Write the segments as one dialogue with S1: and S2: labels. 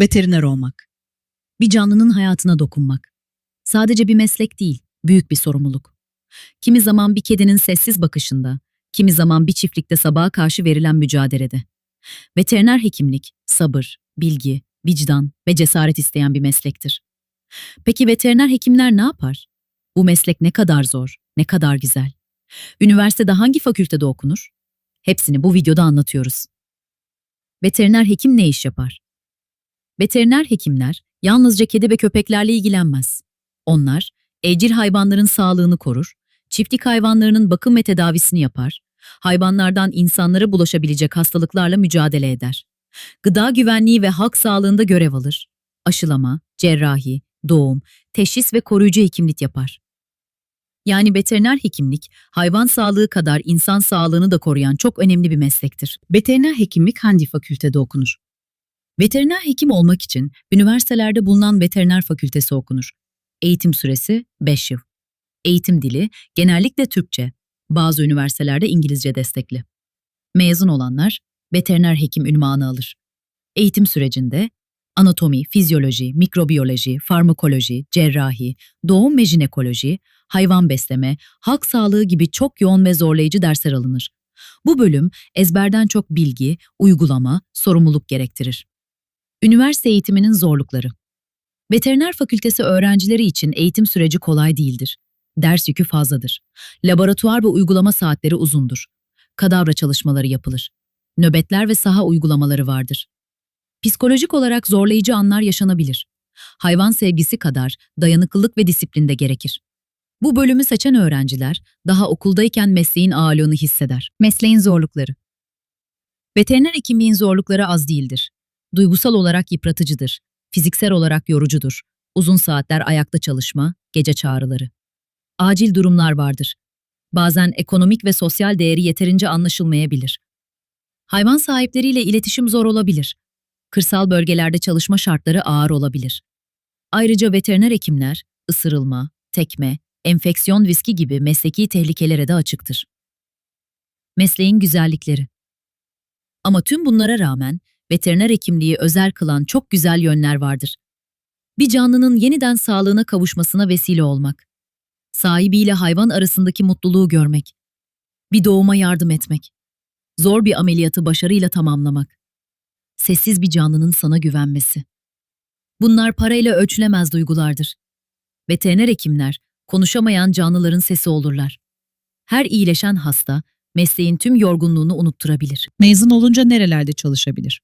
S1: Veteriner olmak. Bir canlının hayatına dokunmak. Sadece bir meslek değil, büyük bir sorumluluk. Kimi zaman bir kedinin sessiz bakışında, kimi zaman bir çiftlikte sabaha karşı verilen mücadelede. Veteriner hekimlik, sabır, bilgi, vicdan ve cesaret isteyen bir meslektir. Peki veteriner hekimler ne yapar? Bu meslek ne kadar zor, ne kadar güzel. Üniversitede hangi fakültede okunur? Hepsini bu videoda anlatıyoruz. Veteriner hekim ne iş yapar? Veteriner hekimler yalnızca kedi ve köpeklerle ilgilenmez. Onlar evcil hayvanların sağlığını korur, çiftlik hayvanlarının bakım ve tedavisini yapar, hayvanlardan insanlara bulaşabilecek hastalıklarla mücadele eder. Gıda güvenliği ve halk sağlığında görev alır. Aşılama, cerrahi, doğum, teşhis ve koruyucu hekimlik yapar. Yani veteriner hekimlik, hayvan sağlığı kadar insan sağlığını da koruyan çok önemli bir meslektir. Veteriner hekimlik hangi fakültede okunur? Veteriner hekim olmak için üniversitelerde bulunan veteriner fakültesi okunur. Eğitim süresi 5 yıl. Eğitim dili genellikle Türkçe, bazı üniversitelerde İngilizce destekli. Mezun olanlar veteriner hekim ünvanı alır. Eğitim sürecinde anatomi, fizyoloji, mikrobiyoloji, farmakoloji, cerrahi, doğum ve jinekoloji, hayvan besleme, halk sağlığı gibi çok yoğun ve zorlayıcı dersler alınır. Bu bölüm ezberden çok bilgi, uygulama, sorumluluk gerektirir. Üniversite eğitiminin zorlukları. Veteriner fakültesi öğrencileri için eğitim süreci kolay değildir. Ders yükü fazladır. Laboratuvar ve uygulama saatleri uzundur. Kadavra çalışmaları yapılır. Nöbetler ve saha uygulamaları vardır. Psikolojik olarak zorlayıcı anlar yaşanabilir. Hayvan sevgisi kadar dayanıklılık ve disiplin de gerekir. Bu bölümü seçen öğrenciler daha okuldayken mesleğin ağırlığını hisseder. Mesleğin zorlukları. Veteriner hekimliğin zorlukları az değildir. Duygusal olarak yıpratıcıdır. Fiziksel olarak yorucudur. Uzun saatler ayakta çalışma, gece çağrıları. Acil durumlar vardır. Bazen ekonomik ve sosyal değeri yeterince anlaşılmayabilir. Hayvan sahipleriyle iletişim zor olabilir. Kırsal bölgelerde çalışma şartları ağır olabilir. Ayrıca veteriner hekimler, ısırılma, tekme, enfeksiyon riski gibi mesleki tehlikelere de açıktır. Mesleğin güzellikleri. Ama tüm bunlara rağmen veteriner hekimliği özel kılan çok güzel yönler vardır. Bir canlının yeniden sağlığına kavuşmasına vesile olmak. Sahibiyle hayvan arasındaki mutluluğu görmek. Bir doğuma yardım etmek. Zor bir ameliyatı başarıyla tamamlamak. Sessiz bir canlının sana güvenmesi. Bunlar parayla ölçülemez duygulardır. Veteriner hekimler, konuşamayan canlıların sesi olurlar. Her iyileşen hasta, mesleğin tüm yorgunluğunu unutturabilir.
S2: Mezun olunca nerelerde çalışabilir?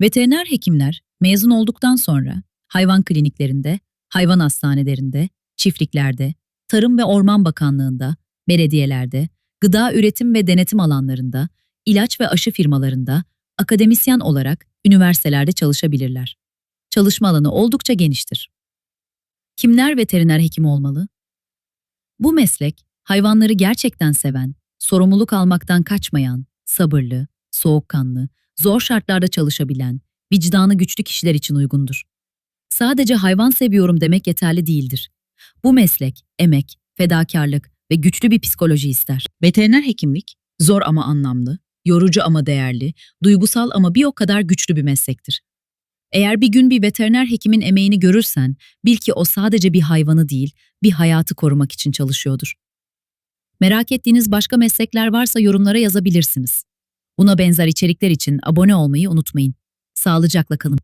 S1: Veteriner hekimler mezun olduktan sonra hayvan kliniklerinde, hayvan hastanelerinde, çiftliklerde, Tarım ve Orman Bakanlığı'nda, belediyelerde, gıda üretim ve denetim alanlarında, ilaç ve aşı firmalarında, akademisyen olarak üniversitelerde çalışabilirler. Çalışma alanı oldukça geniştir. Kimler veteriner hekim olmalı? Bu meslek, hayvanları gerçekten seven, sorumluluk almaktan kaçmayan, sabırlı, soğukkanlı, zor şartlarda çalışabilen, vicdanı güçlü kişiler için uygundur. Sadece hayvan seviyorum demek yeterli değildir. Bu meslek, emek, fedakarlık ve güçlü bir psikoloji ister.
S2: Veteriner hekimlik, zor ama anlamlı, yorucu ama değerli, duygusal ama bir o kadar güçlü bir meslektir.
S1: Eğer bir gün bir veteriner hekimin emeğini görürsen, bil ki o sadece bir hayvanı değil, bir hayatı korumak için çalışıyordur. Merak ettiğiniz başka meslekler varsa yorumlara yazabilirsiniz. Buna benzer içerikler için abone olmayı unutmayın. Sağlıcakla kalın.